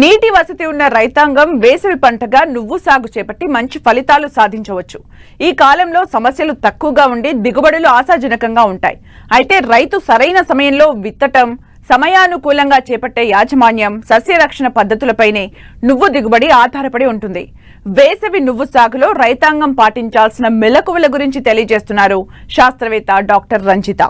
నీటి వసతి ఉన్న రైతాంగం వేసవి పంటగా నువ్వు సాగు చేపట్టి మంచి ఫలితాలు సాధించవచ్చు. ఈ కాలంలో సమస్యలు తక్కువగా ఉండి దిగుబడులు ఆశాజనకంగా ఉంటాయి. అయితే రైతు సరైన సమయంలో విత్తటం సమయానుకూలంగా చేపట్టే యాజమాన్యం సస్యరక్షణ పద్ధతులపైనే నువ్వు దిగుబడి ఆధారపడి ఉంటుంది. వేసవి నువ్వు సాగులో రైతాంగం పాటించాల్సిన మెలకువల గురించి తెలియజేస్తున్నారు శాస్త్రవేత్త డాక్టర్ రంజిత.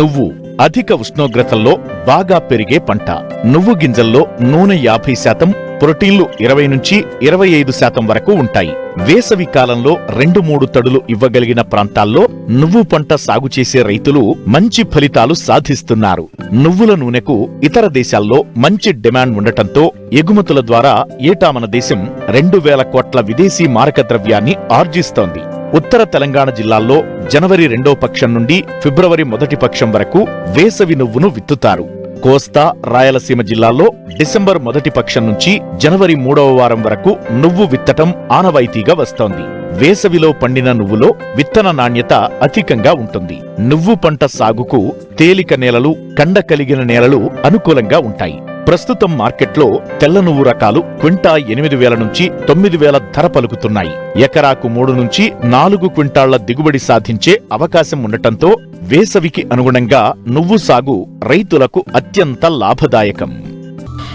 నువ్వు అధిక ఉష్ణోగ్రతల్లో బాగా పెరిగే పంట. నువ్వు గింజల్లో నూనె యాభై శాతం ప్రోటీన్లు ఇరవై నుంచి ఇరవై ఐదు శాతం వరకు ఉంటాయి. వేసవి కాలంలో రెండు మూడు తడులు ఇవ్వగలిగిన ప్రాంతాల్లో నువ్వు పంట సాగు చేసే రైతులు మంచి ఫలితాలు సాధిస్తున్నారు. నువ్వుల నూనెకు ఇతర దేశాల్లో మంచి డిమాండ్ ఉండటంతో ఎగుమతుల ద్వారా ఏటా మన దేశం రెండు వేల కోట్ల విదేశీ మారక ద్రవ్యాన్ని ఆర్జిస్తోంది. ఉత్తర తెలంగాణ జిల్లాల్లో జనవరి రెండో పక్షం నుండి ఫిబ్రవరి మొదటి పక్షం వరకు వేసవి నువ్వును విత్తుతారు. కోస్తా రాయలసీమ జిల్లాల్లో డిసెంబర్ మొదటి పక్షం నుంచి జనవరి మూడవ వారం వరకు నువ్వు విత్తటం ఆనవాయితీగా వస్తోంది. వేసవిలో పండిన నువ్వులో విత్తన నాణ్యత అధికంగా ఉంటుంది. నువ్వు పంట సాగుకు తేలిక నేలలు కండ కలిగిన నేలలు అనుకూలంగా ఉంటాయి. ప్రస్తుతం మార్కెట్లో తెల్ల నువ్వు రకాలు క్వింటా ఎనిమిది వేల నుంచి తొమ్మిది వేల ధర పలుకుతున్నాయి. ఎకరాకు మూడు నుంచి నాలుగు క్వింటాళ్ళ దిగుబడి సాధించే అవకాశం ఉండటంతో వేసవికి అనుగుణంగా నువ్వు సాగు రైతులకు అత్యంత లాభదాయకం.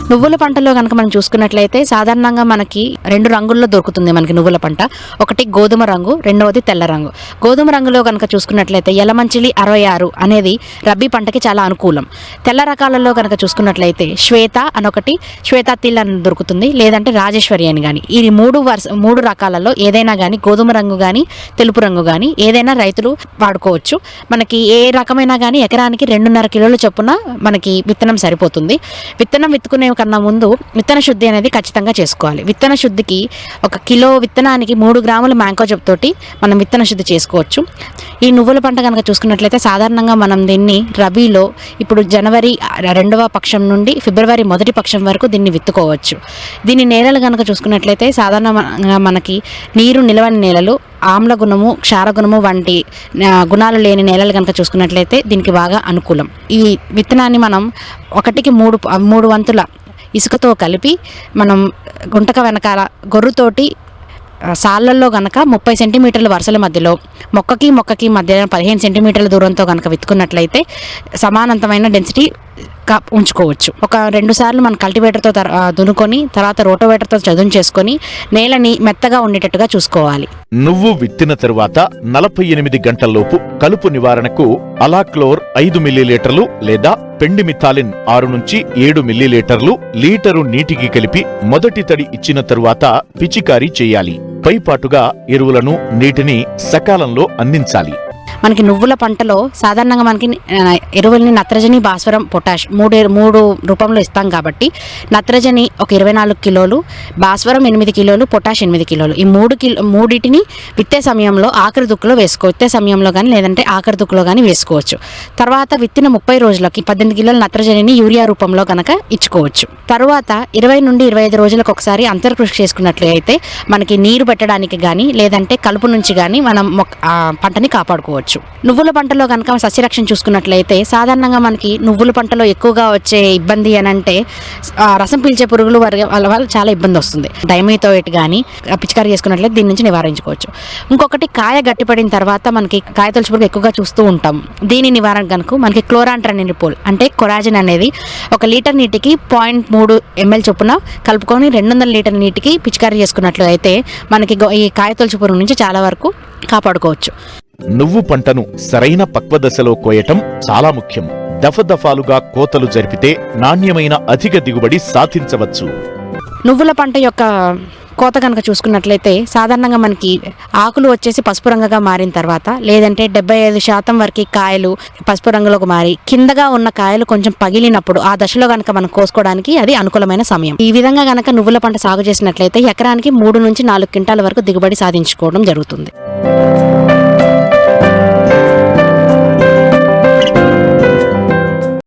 నువ్వుల పంటలో కనుక మనం చూసుకున్నట్లయితే సాధారణంగా మనకి రెండు రంగుల్లో దొరుకుతుంది మనకి నువ్వుల పంట. ఒకటి గోధుమ రంగు రెండవది తెల్ల రంగు. గోధుమ రంగులో కనుక చూసుకున్నట్లయితే ఎలమంచిలి అరవై ఆరు అనేది రబ్బీ పంటకి చాలా అనుకూలం. తెల్ల రకాలలో కనుక చూసుకున్నట్లయితే శ్వేత అనొకటి శ్వేత తిల్ అని దొరుకుతుంది. లేదంటే రాజేశ్వరి అని కానీ ఈ మూడు వరుస మూడు రకాలలో ఏదైనా కానీ గోధుమ రంగు కానీ తెలుపు రంగు కానీ ఏదైనా రైతులు వాడుకోవచ్చు. మనకి ఏ రకమైన కానీ ఎకరానికి రెండున్నర కిలోల చొప్పున మనకి విత్తనం సరిపోతుంది. విత్తనం విత్తుకునే కన్నా ముందు విత్తన శుద్ధి అనేది ఖచ్చితంగా చేసుకోవాలి. విత్తన శుద్ధికి ఒక కిలో విత్తనానికి మూడు గ్రాముల మ్యాంకోజబ్ తోటి మనం విత్తన శుద్ధి చేసుకోవచ్చు. ఈ నువ్వుల పంట కనుక చూసుకున్నట్లయితే సాధారణంగా మనం దీన్ని రబీలో ఇప్పుడు జనవరి రెండవ పక్షం నుండి ఫిబ్రవరి మొదటి పక్షం వరకు దీన్ని విత్తుకోవచ్చు. దీని నేలలు కనుక చూసుకున్నట్లయితే సాధారణంగా మనకి నీరు నిలవని నేలలు ఆమ్ల గుణము క్షారగుణము వంటి గుణాలు లేని నేలలు కనుక చూసుకున్నట్లయితే దీనికి బాగా అనుకూలం. ఈ విత్తనాన్ని మనం ఒకటికి మూడు మూడు వంతుల ఇసుకతో కలిపి మనం గుంటక వెనకాల గొర్రుతోటి సాళ్ళల్లో గనక ముప్పై సెంటీమీటర్ల వరుసల మధ్యలో మొక్కకి మొక్కకి మధ్య పదిహేను సెంటీమీటర్ల దూరంతో కనుక విత్తుకున్నట్లయితే సమానంతమైన డెన్సిటీ ఉంచుకోవచ్చు. ఒక రెండు సార్లు మనం కల్టివేటర్తో తర్- దున్నుకొని తర్వాత రోటోవేటర్తో చదును చేసుకొని నేలని మెత్తగా ఉండేటట్టుగా చూసుకోవాలి. నువ్వు విత్తిన తరువాత నలభై ఎనిమిది గంటల్లోపు కలుపు నివారణకు అలాక్లోర్ ఐదు మిల్లీలీటర్లు లేదా పెండిమిథాలిన్ ఆరు నుంచి ఏడు మిల్లీలీటర్లు లీటరు నీటికి కలిపి మొదటి తడి ఇచ్చిన తరువాత పిచికారీ చేయాలి. పైపాటుగా ఎరువులను నీటిని సకాలంలో అందించాలి. మనకి నువ్వుల పంటలో సాధారణంగా మనకి ఎరువుల్ని నత్రజని భాస్వరం పొటాష్ మూడు మూడు రూపంలో ఇస్తాం కాబట్టి నత్రజని ఒక ఇరవై నాలుగు కిలోలు భాస్వరం ఎనిమిది కిలోలు పొటాష్ ఎనిమిది కిలోలు. ఈ మూడు కిలో మూడింటిని విత్తే సమయంలో ఆఖరి దుక్కులో వేసుకో విత్తే సమయంలో కానీ లేదంటే ఆఖరి దుక్కులో కానీ వేసుకోవచ్చు. తర్వాత విత్తిన ముప్పై రోజులకి పద్దెనిమిది కిలోల నత్రజనిని యూరియా రూపంలో కనుక ఇచ్చుకోవచ్చు. తర్వాత ఇరవై నుండి ఇరవై ఐదు రోజులకు ఒకసారి అంతర్కృషి చేసుకున్నట్లయితే మనకి నీరు పెట్టడానికి కానీ లేదంటే కలుపు నుంచి కానీ మనం మొక్క పంటని కాపాడుకోవచ్చు. నువ్వుల పంటలో కనుక సస్యరక్షణ చూసుకున్నట్లయితే సాధారణంగా మనకి నువ్వుల పంటలో ఎక్కువగా వచ్చే ఇబ్బంది అని అంటే రసం పీల్చే పురుగులు వారి వల్ల వల్ల చాలా ఇబ్బంది వస్తుంది. డైమైతోయిట్ కానీ పిచికారి చేసుకున్నట్లయితే దీని నుంచి నివారించుకోవచ్చు. ఇంకొకటి కాయ గట్టిపడిన తర్వాత మనకి కాయ తొలచి పురుగు ఎక్కువగా చూస్తూ ఉంటాం. దీని నివారణ కనుక మనకి క్లోరాంట్రనిపోల్ అంటే కొరాజిన్ అనేది ఒక లీటర్ నీటికి పాయింట్ మూడు ఎంఎల్ చొప్పున కలుపుకొని రెండు వందల లీటర్ నీటికి పిచికారీ చేసుకున్నట్లు అయితే మనకి ఈ కాయ తొలచి పురుగు నుంచి చాలా వరకు కాపాడుకోవచ్చు. నువ్వు పంటను సరైన పక్వదశలో కోయటం చాలా ముఖ్యం. దఫదఫాలుగా కోతలు జరిపితే నాణ్యమైన అధిక దిగుబడి సాధించవచ్చు. నువ్వుల పంట యొక్క కోత కనుక చూసుకున్నట్లయితే సాధారణంగా మనకి ఆకులు వచ్చేసి పసుపు రంగుగా మారిన తర్వాత లేదంటే డెబ్బై ఐదు శాతం వరకు కాయలు పసుపు రంగులోకి మారి కిందగా ఉన్న కాయలు కొంచెం పగిలినప్పుడు ఆ దశలో కనుక మనం కోసుకోవడానికి అది అనుకూలమైన సమయం. ఈ విధంగా కనుక నువ్వుల పంట సాగు చేసినట్లయితే ఎకరానికి మూడు నుంచి నాలుగు క్వింటాల వరకు దిగుబడి సాధించుకోవడం జరుగుతుంది.